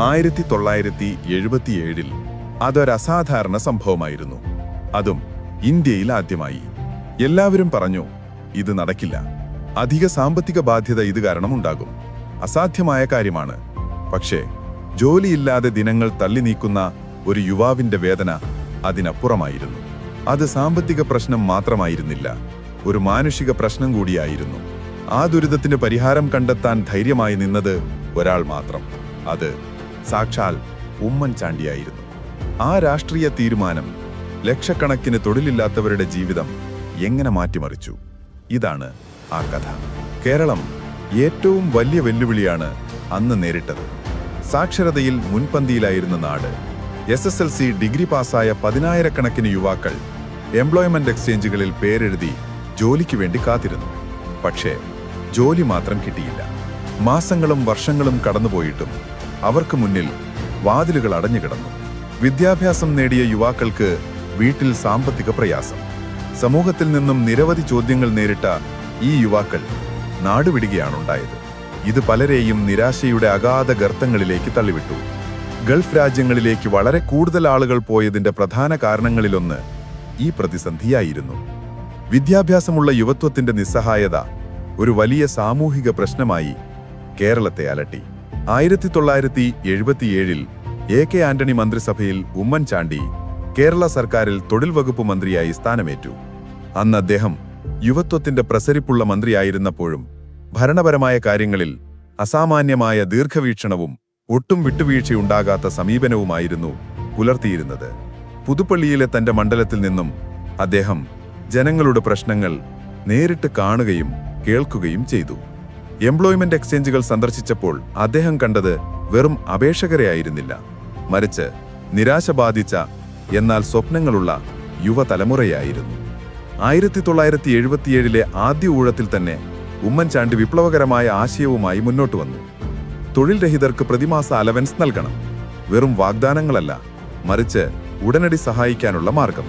ആയിരത്തി തൊള്ളായിരത്തി എഴുപത്തിയേഴിൽ അതൊരസാധാരണ സംഭവമായിരുന്നു. അതും ഇന്ത്യയിൽ ആദ്യമായി. എല്ലാവരും പറഞ്ഞു ഇത് നടക്കില്ല. അധിക സാമ്പത്തിക ബാധ്യത ഇത് കാരണം ഉണ്ടാകും. അസാധ്യമായ കാര്യമാണ്. പക്ഷേ ജോലിയില്ലാതെ ദിനങ്ങൾ തള്ളി നീക്കുന്ന ഒരു യുവാവിന്റെ വേദന അതിനപ്പുറമായിരുന്നു. അത് സാമ്പത്തിക പ്രശ്നം മാത്രമായിരുന്നില്ല. ഒരു മാനുഷിക പ്രശ്നം കൂടിയായിരുന്നു. ആ ദുരിതത്തിന് പരിഹാരം കണ്ടെത്താൻ ധൈര്യമായി നിന്നത് ഒരാൾ മാത്രം. അത് സാക്ഷാൽ ഉമ്മൻചാണ്ടിയായിരുന്നു ആ രാഷ്ട്രീയ തീരുമാനം ലക്ഷക്കണക്കിന് തൊഴിലില്ലാത്തവരുടെ ജീവിതം എങ്ങനെ മാറ്റിമറിച്ചു? ഇതാണ് ആ കഥ. കേരളം ഏറ്റവും വലിയ വെല്ലുവിളിയാണ് അന്ന് നേരിട്ടത്. സാക്ഷരതയിൽ മുൻപന്തിയിലായിരുന്ന നാട് S S L C degree പാസ്സായ പതിനായിരക്കണക്കിന് യുവാക്കൾ എംപ്ലോയ്മെന്റ് എക്സ്ചേഞ്ചുകളിൽ പേരെഴുതി ജോലിക്ക് വേണ്ടി കാത്തിരുന്നു. പക്ഷേ ജോലി മാത്രം കിട്ടിയില്ല. മാസങ്ങളും വർഷങ്ങളും കടന്നുപോയിട്ടും അവർക്ക് മുന്നിൽ വാതിലുകൾ അടഞ്ഞുകിടന്നു വിദ്യാഭ്യാസം നേടിയ യുവാക്കൾക്ക് വീട്ടിൽ സാമ്പത്തിക പ്രയാസം. സമൂഹത്തിൽ നിന്നും നിരവധി ചോദ്യങ്ങൾ നേരിട്ട ഈ യുവാക്കൾ നാടുവിടുകയാണുണ്ടായത്. ഇത് പലരെയും നിരാശയുടെ അഗാധ ഗർത്തങ്ങളിലേക്ക് തള്ളിവിട്ടു. ഗൾഫ് രാജ്യങ്ങളിലേക്ക് വളരെ കൂടുതൽ ആളുകൾ പോയതിന്റെ പ്രധാന കാരണങ്ങളിലൊന്ന് ഈ പ്രതിസന്ധിയായിരുന്നു. വിദ്യാഭ്യാസമുള്ള യുവത്വത്തിന്റെ നിസ്സഹായത ഒരു വലിയ സാമൂഹിക പ്രശ്നമായി കേരളത്തെ അലട്ടി. ആയിരത്തി തൊള്ളായിരത്തി എഴുപത്തിയേഴിൽ എ കെ ആന്റണി മന്ത്രിസഭയിൽ ഉമ്മൻചാണ്ടി കേരള സർക്കാരിൽ തൊഴിൽ വകുപ്പ് മന്ത്രിയായി സ്ഥാനമേറ്റു. അന്ന് അദ്ദേഹം യുവത്വത്തിന്റെ പ്രസരിപ്പുള്ള മന്ത്രിയായിരുന്നപ്പോഴും ഭരണപരമായ കാര്യങ്ങളിൽ അസാമാന്യമായ ദീർഘവീക്ഷണവും ഒട്ടും വിട്ടുവീഴ്ചയുണ്ടാകാത്ത സമീപനവുമായിരുന്നു പുലർത്തിയിരുന്നത്. പുതുപ്പള്ളിയിലെ തന്റെ മണ്ഡലത്തിൽ നിന്നും അദ്ദേഹം ജനങ്ങളുടെ പ്രശ്നങ്ങൾ നേരിട്ട് കാണുകയും കേൾക്കുകയും ചെയ്തു. എംപ്ലോയ്മെന്റ് എക്സ്ചേഞ്ചുകൾ സന്ദർശിച്ചപ്പോൾ അദ്ദേഹം കണ്ടത് വെറും അപേക്ഷകരെയായിരുന്നില്ല. മറിച്ച് നിരാശ ബാധിച്ച എന്നാൽ സ്വപ്നങ്ങളുള്ള യുവതലമുറയായിരുന്നു. ആയിരത്തി തൊള്ളായിരത്തി എഴുപത്തിയേഴിലെ ആദ്യ ഊഴത്തിൽ തന്നെ ഉമ്മൻചാണ്ടി വിപ്ലവകരമായ ആശയവുമായി മുന്നോട്ട് വന്നു. തൊഴിൽ രഹിതർക്ക് പ്രതിമാസ അലവൻസ് നൽകണം. വെറും വാഗ്ദാനങ്ങളല്ല മറിച്ച് ഉടനടി സഹായിക്കാനുള്ള മാർഗം.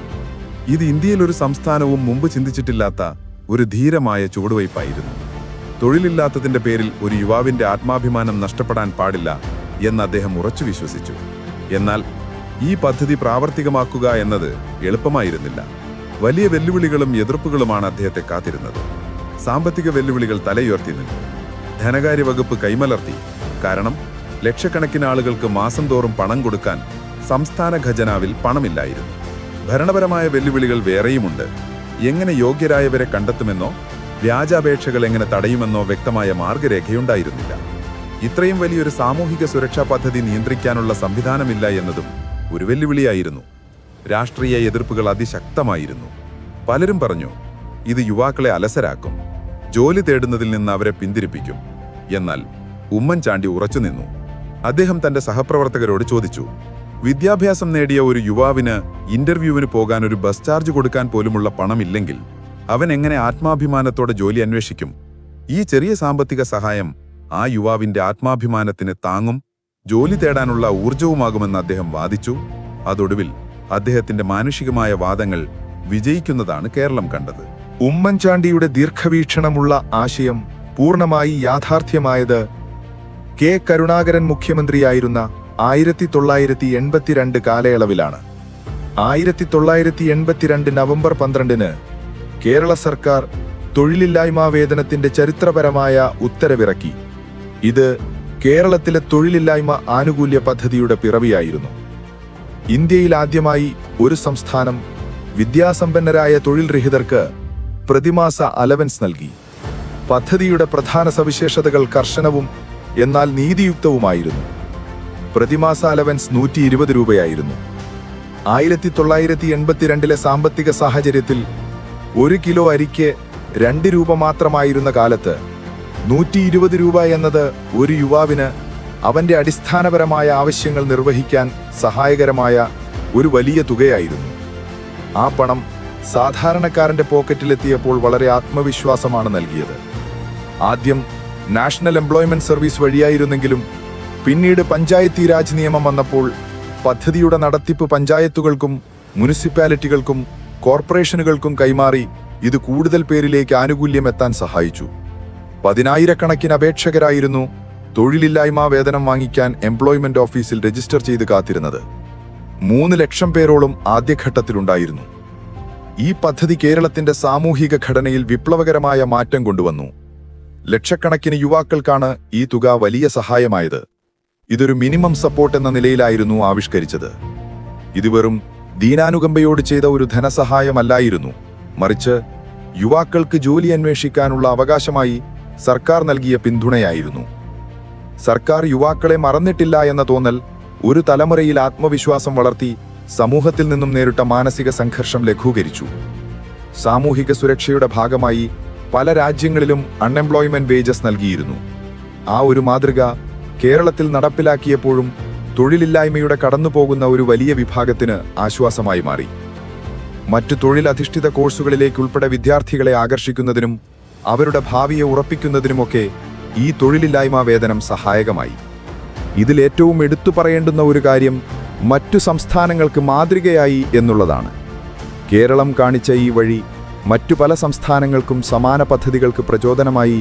ഇത് ഇന്ത്യയിൽ ഒരു സംസ്ഥാനവും മുമ്പ് ചിന്തിച്ചിട്ടില്ലാത്ത ഒരു ധീരമായ ചുവടുവയ്പായിരുന്നു. തൊഴിലില്ലാത്തതിന്റെ പേരിൽ ഒരു യുവാവിന്റെ ആത്മാഭിമാനം നഷ്ടപ്പെടാൻ പാടില്ല എന്ന് അദ്ദേഹം ഉറച്ചു വിശ്വസിച്ചു. എന്നാൽ ഈ പദ്ധതി പ്രാവർത്തികമാക്കുക എന്നത് എളുപ്പമായിരുന്നില്ല. വലിയ വെല്ലുവിളികളും എതിർപ്പുകളുമാണ് അദ്ദേഹത്തെ കാത്തിരുന്നത്. സാമ്പത്തിക വെല്ലുവിളികൾ തലയുയർത്തി നിന്നു. ധനകാര്യ വകുപ്പ് കൈമലർത്തി. കാരണം ലക്ഷക്കണക്കിന് ആളുകൾക്ക് മാസം തോറും പണം കൊടുക്കാൻ സംസ്ഥാന ഖജനാവിൽ പണമില്ലായിരുന്നു. ഭരണപരമായ വെല്ലുവിളികൾ വേറെയുമുണ്ട്. എങ്ങനെ യോഗ്യരായവരെ കണ്ടെത്തുമെന്നോ വ്യാജാപേക്ഷകൾ എങ്ങനെ തടയുമെന്നോ വ്യക്തമായ മാർഗരേഖയുണ്ടായിരുന്നില്ല. ഇത്രയും വലിയൊരു സാമൂഹിക സുരക്ഷാ പദ്ധതി നിയന്ത്രിക്കാനുള്ള സംവിധാനമില്ല എന്നതും ഒരു വെല്ലുവിളിയായിരുന്നു. രാഷ്ട്രീയ എതിർപ്പുകൾ അതിശക്തമായിരുന്നു. പലരും പറഞ്ഞു ഇത് യുവാക്കളെ അലസരാക്കും. ജോലി തേടുന്നതിൽ നിന്ന് അവരെ പിന്തിരിപ്പിക്കും. എന്നാൽ ഉമ്മൻചാണ്ടി ഉറച്ചുനിന്നു അദ്ദേഹം തന്റെ സഹപ്രവർത്തകരോട് ചോദിച്ചു വിദ്യാഭ്യാസം നേടിയ ഒരു യുവാവിന് ഇന്റർവ്യൂവിന് പോകാൻ ഒരു ബസ് ചാർജ് കൊടുക്കാൻ പോലുമുള്ള പണമില്ലെങ്കിൽ അവൻ എങ്ങനെ ആത്മാഭിമാനത്തോടെ ജോലി അന്വേഷിക്കും? ഈ ചെറിയ സാമ്പത്തിക സഹായം ആ യുവാവിന്റെ ആത്മാഭിമാനത്തിന് താങ്ങും ജോലി തേടാനുള്ള ഊർജവുമാകുമെന്ന് അദ്ദേഹം വാദിച്ചു. അതൊടുവിൽ അദ്ദേഹത്തിന്റെ മാനുഷികമായ വാദങ്ങൾ വിജയിക്കുന്നതാണ് കേരളം കണ്ടത്. ഉമ്മൻചാണ്ടിയുടെ ദീർഘവീക്ഷണമുള്ള ആശയം പൂർണമായി യാഥാർത്ഥ്യമായത് കെ. കരുണാകരൻ മുഖ്യമന്ത്രിയായിരുന്ന ആയിരത്തി തൊള്ളായിരത്തി എൺപത്തിരണ്ട് കാലയളവിലാണ്. ആയിരത്തി തൊള്ളായിരത്തി എൺപത്തിരണ്ട് നവംബർ പന്ത്രണ്ടിന് കേരള സർക്കാർ തൊഴിലില്ലായ്മ വേതനത്തിന്റെ ചരിത്രപരമായ ഉത്തരവിറക്കി. ഇത് കേരളത്തിലെ തൊഴിലില്ലായ്മ ആനുകൂല്യ പദ്ധതിയുടെ പിറവിയായിരുന്നു. ഇന്ത്യയിൽ ആദ്യമായി ഒരു സംസ്ഥാനം വിദ്യാസമ്പന്നരായ തൊഴിൽ രഹിതർക്ക് പ്രതിമാസ അലവൻസ് നൽകി. പദ്ധതിയുടെ പ്രധാന സവിശേഷതകൾ കർശനവും എന്നാൽ നീതിയുക്തവുമായിരുന്നു. പ്രതിമാസ അലവൻസ് നൂറ്റി ഇരുപത് രൂപയായിരുന്നു. ആയിരത്തി തൊള്ളായിരത്തി എൺപത്തിരണ്ടിലെ സാമ്പത്തിക സാഹചര്യത്തിൽ ഒരു കിലോ അരിക്ക് രണ്ട് രൂപ മാത്രമായിരുന്ന കാലത്ത് നൂറ്റി ഇരുപത് രൂപ എന്നത് ഒരു യുവാവിന് അവന്റെ അടിസ്ഥാനപരമായ ആവശ്യങ്ങൾ നിർവഹിക്കാൻ സഹായകരമായ ഒരു വലിയ തുകയായിരുന്നു. ആ പണം സാധാരണക്കാരന്റെ പോക്കറ്റിലെത്തിയപ്പോൾ വളരെ ആത്മവിശ്വാസമാണ് നൽകിയത്. ആദ്യം നാഷണൽ എംപ്ലോയ്മെന്റ് സർവീസ് വഴിയായിരുന്നെങ്കിലും പിന്നീട് പഞ്ചായത്തി രാജ് നിയമം വന്നപ്പോൾ പദ്ധതിയുടെ നടത്തിപ്പ് പഞ്ചായത്തുകൾക്കും മുനിസിപ്പാലിറ്റികൾക്കും കോർപ്പറേഷനുകൾക്കും കൈമാറി ഇത് കൂടുതൽ പേരിലേക്ക് ആനുകൂല്യം എത്താൻ സഹായിച്ചു. പതിനായിരക്കണക്കിന് അപേക്ഷകരായിരുന്നു തൊഴിലില്ലായ്മ വേതനം വാങ്ങിക്കാൻ എംപ്ലോയ്മെന്റ് ഓഫീസിൽ രജിസ്റ്റർ ചെയ്ത് കാത്തിരുന്നത്. മൂന്ന് ലക്ഷം പേരോളം ആദ്യഘട്ടത്തിലുണ്ടായിരുന്നു. ഈ പദ്ധതി കേരളത്തിന്റെ സാമൂഹിക ഘടനയിൽ വിപ്ലവകരമായ മാറ്റം കൊണ്ടുവന്നു. ലക്ഷക്കണക്കിന് യുവാക്കൾക്കാണ് ഈ തുക വലിയ സഹായമായത്. ഇതൊരു മിനിമം സപ്പോർട്ട് എന്ന നിലയിലായിരുന്നു ആവിഷ്കരിച്ചത്. ഇത് വെറും ദീനാനുകമ്പയോട് ചെയ്ത ഒരു ധനസഹായമല്ലായിരുന്നു. മറിച്ച് യുവാക്കൾക്ക് ജോലി അന്വേഷിക്കാനുള്ള അവകാശമായി സർക്കാർ നൽകിയ പിന്തുണയായിരുന്നു. സർക്കാർ യുവാക്കളെ മറന്നിട്ടില്ല എന്ന തോന്നൽ ഒരു തലമുറയിൽ ആത്മവിശ്വാസം വളർത്തി സമൂഹത്തിൽ നിന്നും നേരിട്ട മാനസിക സംഘർഷം ലഘൂകരിച്ചു. സാമൂഹിക സുരക്ഷയുടെ ഭാഗമായി പല രാജ്യങ്ങളിലും അൺഎംപ്ലോയ്മെന്റ് വേജസ് നൽകിയിരുന്നു. ആ ഒരു മാതൃക കേരളത്തിൽ നടപ്പിലാക്കിയപ്പോഴും തൊഴിലില്ലായ്മയുടെ കടന്നുപോകുന്ന ഒരു വലിയ വിഭാഗത്തിന് ആശ്വാസമായി മാറി. മറ്റു തൊഴിലധിഷ്ഠിത കോഴ്സുകളിലേക്ക് ഉൾപ്പെടെ വിദ്യാർത്ഥികളെ ആകർഷിക്കുന്നതിനും അവരുടെ ഭാവിയെ ഉറപ്പിക്കുന്നതിനുമൊക്കെ ഈ തൊഴിലില്ലായ്മ വേതനം സഹായകമായി. ഇതിൽ ഏറ്റവും എടുത്തു പറയേണ്ടുന്ന ഒരു കാര്യം മറ്റു സംസ്ഥാനങ്ങൾക്ക് മാതൃകയായി എന്നുള്ളതാണ്. കേരളം കാണിച്ച ഈ വഴി മറ്റു പല സംസ്ഥാനങ്ങൾക്കും സമാന പദ്ധതികൾക്ക് പ്രചോദനമായി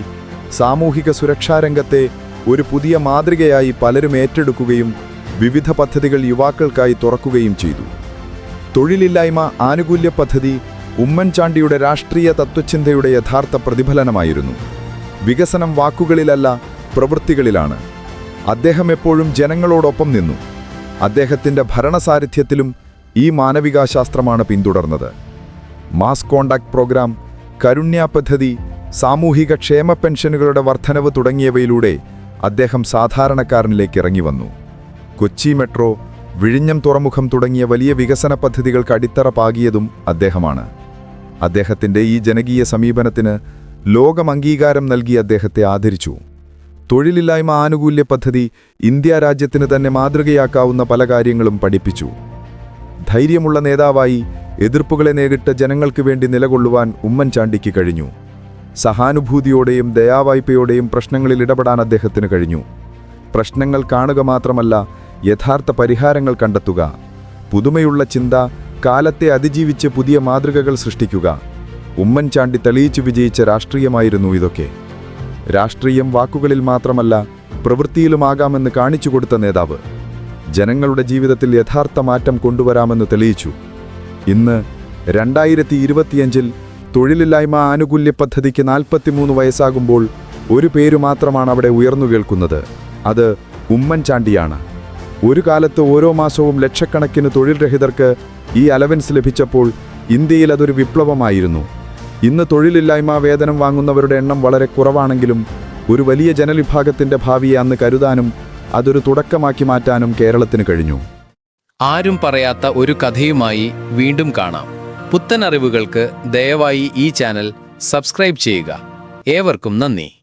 സാമൂഹിക സുരക്ഷാരംഗത്തെ ഒരു പുതിയ മാതൃകയായി പലരും ഏറ്റെടുക്കുകയും വിവിധ പദ്ധതികൾ യുവാക്കൾക്കായി തുറക്കുകയും ചെയ്തു. തൊഴിലില്ലായ്മ ആനുകൂല്യ പദ്ധതി ഉമ്മൻചാണ്ടിയുടെ രാഷ്ട്രീയ തത്വചിന്തയുടെ യഥാർത്ഥ പ്രതിഫലനമായിരുന്നു. വികസനം വാക്കുകളിലല്ല പ്രവൃത്തികളിലാണ്. അദ്ദേഹം എപ്പോഴും ജനങ്ങളോടൊപ്പം നിന്നു. അദ്ദേഹത്തിന്റെ ഭരണസാരഥ്യത്തിലും ഈ മാനവികാശാസ്ത്രമാണ് പിന്തുടർന്നത്. മാസ് കോണ്ടാക്ട് പ്രോഗ്രാം കരുണ്യ പദ്ധതി സാമൂഹിക ക്ഷേമ പെൻഷനുകളുടെ വർധനവ് തുടങ്ങിയവയിലൂടെ അദ്ദേഹം സാധാരണക്കാരനിലേക്ക് ഇറങ്ങി വന്നു കൊച്ചി മെട്രോ വിഴിഞ്ഞം തുറമുഖം തുടങ്ങിയ വലിയ വികസന പദ്ധതികൾക്ക് അടിത്തറ പാകിയതും അദ്ദേഹമാണ്. അദ്ദേഹത്തിന്റെ ഈ ജനകീയ സമീപനത്തിന് ലോകം അംഗീകാരം നൽകി അദ്ദേഹത്തെ ആദരിച്ചു. തൊഴിലില്ലായ്മ ആനുകൂല്യ പദ്ധതി ഇന്ത്യ രാജ്യത്തിന് തന്നെ മാതൃകയാക്കാവുന്ന പല കാര്യങ്ങളും പഠിപ്പിച്ചു. ധൈര്യമുള്ള നേതാവായി എതിർപ്പുകളെ നേരിട്ട ജനങ്ങൾക്ക് വേണ്ടി നിലകൊള്ളുവാൻ ഉമ്മൻചാണ്ടിക്ക് കഴിഞ്ഞു. സഹാനുഭൂതിയോടെയും ദയാവായ്പയോടെയും പ്രശ്നങ്ങളിൽ ഇടപെടാൻ അദ്ദേഹത്തിന് കഴിഞ്ഞു. പ്രശ്നങ്ങൾ കാണുക മാത്രമല്ല യഥാർത്ഥ പരിഹാരങ്ങൾ കണ്ടെത്തുക. പുതുമയുള്ള ചിന്ത കാലത്തെ അതിജീവിച്ച് പുതിയ മാതൃകകൾ സൃഷ്ടിക്കുക. ഉമ്മൻചാണ്ടി തെളിയിച്ചു വിജയിച്ച രാഷ്ട്രീയമായിരുന്നു ഇതൊക്കെ. രാഷ്ട്രീയം വാക്കുകളിൽ മാത്രമല്ല പ്രവൃത്തിയിലുമാകാമെന്ന് കാണിച്ചു കൊടുത്ത നേതാവ്. ജനങ്ങളുടെ ജീവിതത്തിൽ യഥാർത്ഥ മാറ്റം കൊണ്ടുവരാമെന്ന് തെളിയിച്ചു. ഇന്ന് രണ്ടായിരത്തി ഇരുപത്തിയഞ്ചിൽ തൊഴിലില്ലായ്മ ആനുകൂല്യ പദ്ധതിക്ക് നാൽപ്പത്തിമൂന്ന് വയസ്സാകുമ്പോൾ ഒരു പേരു മാത്രമാണ് അവിടെ ഉയർന്നു കേൾക്കുന്നത്. അത് ഉമ്മൻചാണ്ടിയാണ് ഒരു കാലത്ത് ഓരോ മാസവും ലക്ഷക്കണക്കിന് തൊഴിൽ രഹിതർക്ക് ഈ അലവൻസ് ലഭിച്ചപ്പോൾ ഇന്ത്യയിൽ അതൊരു വിപ്ലവമായിരുന്നു. ഇന്ന് തൊഴിലില്ലായ്മ വേതനം വാങ്ങുന്നവരുടെ എണ്ണം വളരെ കുറവാണെങ്കിലും ഒരു വലിയ ജനവിഭാഗത്തിന്റെ ഭാവിയെ അന്ന് കരുതാനും അതൊരു തുടക്കമാക്കി മാറ്റാനും കേരളത്തിന് കഴിഞ്ഞു. ആരും പറയാത്ത ഒരു കഥയുമായി വീണ്ടും കാണാം. പുത്തൻ അറിവുകൾക്ക് ദയവായി ഈ ചാനൽ സബ്സ്ക്രൈബ് ചെയ്യുക. ഏവർക്കും നന്ദി.